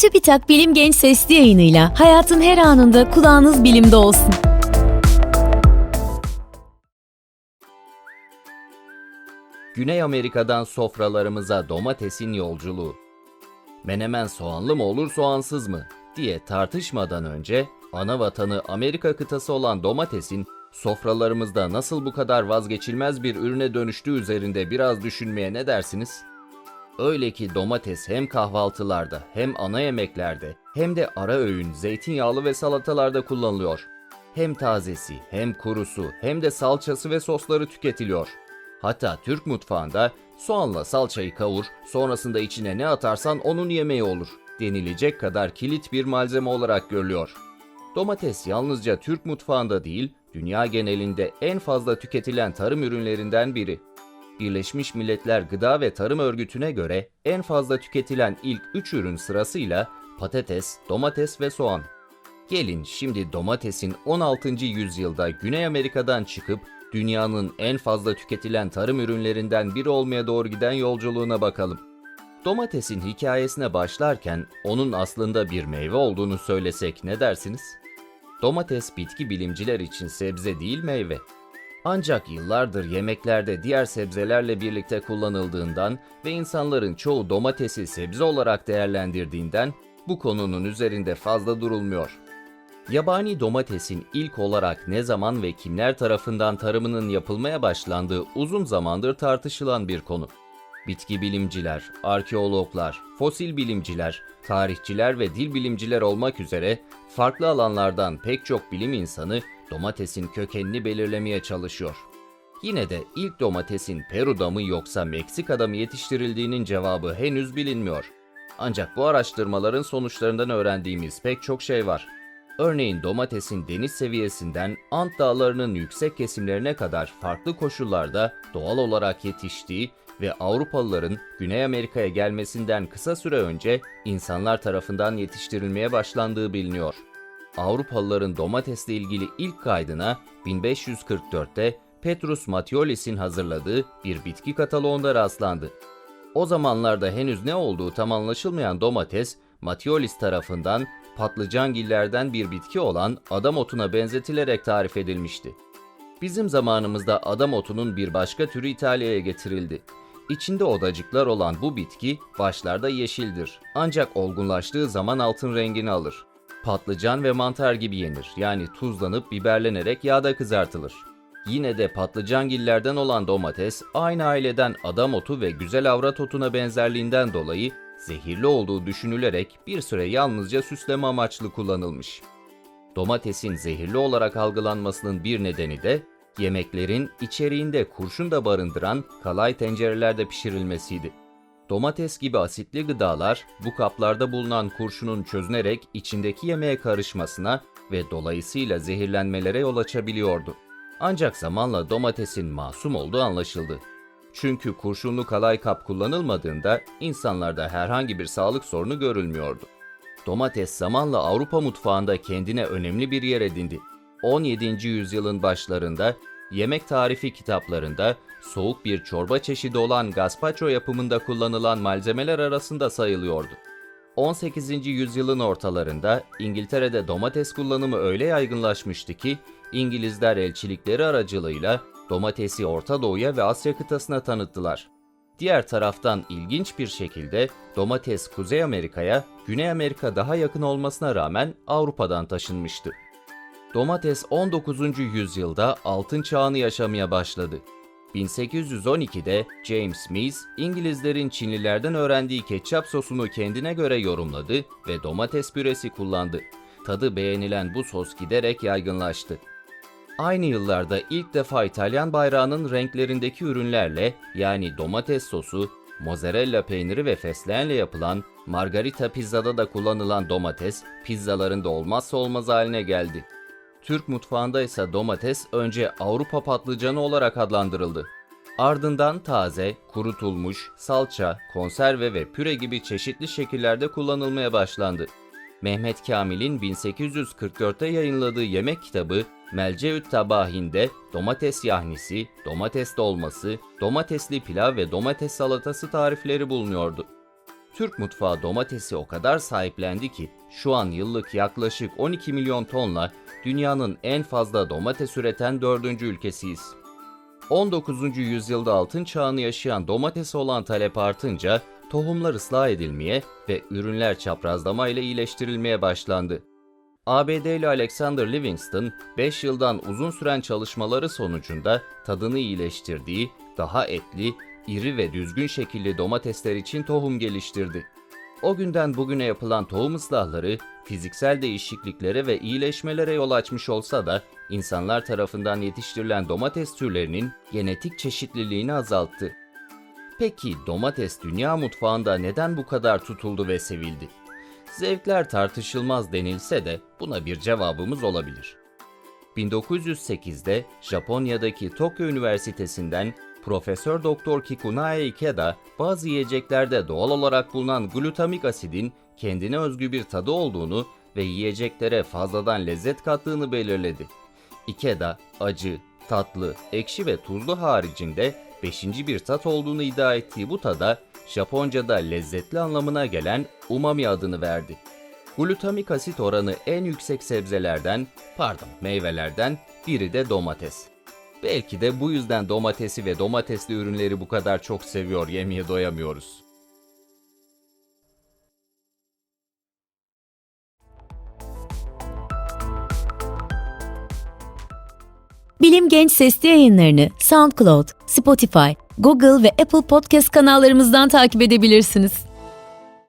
Çubitak Bilim Genç Sesli yayınıyla hayatın her anında kulağınız bilimde olsun. Güney Amerika'dan sofralarımıza domatesin yolculuğu. Menemen soğanlı mı olur soğansız mı diye tartışmadan önce ana vatanı Amerika kıtası olan domatesin sofralarımızda nasıl bu kadar vazgeçilmez bir ürüne dönüştüğü üzerinde biraz düşünmeye ne dersiniz? Öyle ki domates hem kahvaltılarda hem ana yemeklerde hem de ara öğün zeytinyağlı ve salatalarda kullanılıyor. Hem tazesi hem kurusu hem de salçası ve sosları tüketiliyor. Hatta Türk mutfağında soğanla salçayı kavur, sonrasında içine ne atarsan onun yemeği olur denilecek kadar kilit bir malzeme olarak görülüyor. Domates yalnızca Türk mutfağında değil, dünya genelinde en fazla tüketilen tarım ürünlerinden biri. Birleşmiş Milletler Gıda ve Tarım Örgütü'ne göre en fazla tüketilen ilk 3 ürün sırasıyla patates, domates ve soğan. Gelin şimdi domatesin 16. yüzyılda Güney Amerika'dan çıkıp dünyanın en fazla tüketilen tarım ürünlerinden biri olmaya doğru giden yolculuğuna bakalım. Domatesin hikayesine başlarken onun aslında bir meyve olduğunu söylesek ne dersiniz? Domates bitki bilimciler için sebze değil meyve. Ancak yıllardır yemeklerde diğer sebzelerle birlikte kullanıldığından ve insanların çoğu domatesi sebze olarak değerlendirdiğinden bu konunun üzerinde fazla durulmuyor. Yabani domatesin ilk olarak ne zaman ve kimler tarafından tarımının yapılmaya başlandığı uzun zamandır tartışılan bir konu. Bitki bilimciler, arkeologlar, fosil bilimciler, tarihçiler ve dil bilimciler olmak üzere farklı alanlardan pek çok bilim insanı domatesin kökenini belirlemeye çalışıyor. Yine de ilk domatesin Peru'da mı yoksa Meksika'da mı yetiştirildiğinin cevabı henüz bilinmiyor. Ancak bu araştırmaların sonuçlarından öğrendiğimiz pek çok şey var. Örneğin domatesin deniz seviyesinden Ant dağlarının yüksek kesimlerine kadar farklı koşullarda doğal olarak yetiştiği ve Avrupalıların Güney Amerika'ya gelmesinden kısa süre önce insanlar tarafından yetiştirilmeye başlandığı biliniyor. Avrupalıların domatesle ilgili ilk kaydına 1544'te Petrus Matiolis'in hazırladığı bir bitki kataloğunda rastlandı. O zamanlarda henüz ne olduğu tam anlaşılmayan domates, Matiolis tarafından patlıcangillerden bir bitki olan adam otuna benzetilerek tarif edilmişti. Bizim zamanımızda adam otunun bir başka türü İtalya'ya getirildi. İçinde odacıklar olan bu bitki başlarda yeşildir. Ancak olgunlaştığı zaman altın rengini alır. Patlıcan ve mantar gibi yenir. Yani tuzlanıp biberlenerek yağda kızartılır. Yine de patlıcangillerden olan domates aynı aileden adam otu ve güzel avrat otuna benzerliğinden dolayı zehirli olduğu düşünülerek bir süre yalnızca süsleme amaçlı kullanılmış. Domatesin zehirli olarak algılanmasının bir nedeni de yemeklerin içeriğinde kurşun da barındıran kalay tencerelerde pişirilmesiydi. Domates gibi asitli gıdalar bu kaplarda bulunan kurşunun çözünerek içindeki yemeğe karışmasına ve dolayısıyla zehirlenmelere yol açabiliyordu. Ancak zamanla domatesin masum olduğu anlaşıldı. Çünkü kurşunlu kalay kap kullanılmadığında insanlarda herhangi bir sağlık sorunu görülmüyordu. Domates zamanla Avrupa mutfağında kendine önemli bir yer edindi. 17. yüzyılın başlarında yemek tarifi kitaplarında soğuk bir çorba çeşidi olan gazpacho yapımında kullanılan malzemeler arasında sayılıyordu. 18. yüzyılın ortalarında İngiltere'de domates kullanımı öyle yaygınlaşmıştı ki İngilizler elçilikleri aracılığıyla domatesi Orta Doğu'ya ve Asya kıtasına tanıttılar. Diğer taraftan ilginç bir şekilde domates Kuzey Amerika'ya, Güney Amerika daha yakın olmasına rağmen Avrupa'dan taşınmıştı. Domates 19. yüzyılda altın çağını yaşamaya başladı. 1812'de James Mees, İngilizlerin Çinlilerden öğrendiği ketçap sosunu kendine göre yorumladı ve domates püresi kullandı. Tadı beğenilen bu sos giderek yaygınlaştı. Aynı yıllarda ilk defa İtalyan bayrağının renklerindeki ürünlerle yani domates sosu, mozzarella peyniri ve fesleğenle yapılan margarita pizzada da kullanılan domates, pizzaların da olmazsa olmaz haline geldi. Türk mutfağında ise domates önce Avrupa patlıcanı olarak adlandırıldı. Ardından taze, kurutulmuş, salça, konserve ve püre gibi çeşitli şekillerde kullanılmaya başlandı. Mehmet Kamil'in 1844'te yayınladığı yemek kitabı Melceüt Tabahin'de domates yahnisi, domates dolması, domatesli pilav ve domates salatası tarifleri bulunuyordu. Türk mutfağı domatesi o kadar sahiplendi ki şu an yıllık yaklaşık 12 milyon tonla dünyanın en fazla domates üreten dördüncü ülkesiyiz. 19. yüzyılda altın çağını yaşayan domatese olan talep artınca tohumlar ıslah edilmeye ve ürünler çaprazlama ile iyileştirilmeye başlandı. ABD'li Alexander Livingston 5 yıldan uzun süren çalışmaları sonucunda tadını iyileştirdiği, daha etli, iri ve düzgün şekilli domatesler için tohum geliştirdi. O günden bugüne yapılan tohum ıslahları fiziksel değişikliklere ve iyileşmelere yol açmış olsa da insanlar tarafından yetiştirilen domates türlerinin genetik çeşitliliğini azalttı. Peki domates dünya mutfağında neden bu kadar tutuldu ve sevildi? Zevkler tartışılmaz denilse de buna bir cevabımız olabilir. 1908'de Japonya'daki Tokyo Üniversitesi'nden Profesör Doktor Kikunae Ikeda bazı yiyeceklerde doğal olarak bulunan glutamik asidin kendine özgü bir tadı olduğunu ve yiyeceklere fazladan lezzet kattığını belirledi. Ikeda acı, tatlı, ekşi ve tuzlu haricinde beşinci bir tat olduğunu iddia ettiği bu tada Japonca'da lezzetli anlamına gelen umami adını verdi. Glutamik asit oranı en yüksek sebzelerden, pardon meyvelerden biri de domates. Belki de bu yüzden domatesi ve domatesli ürünleri bu kadar çok seviyor, yemeye doyamıyoruz. Bilim Genç Sesli yayınlarını SoundCloud, Spotify, Google ve Apple Podcast kanallarımızdan takip edebilirsiniz.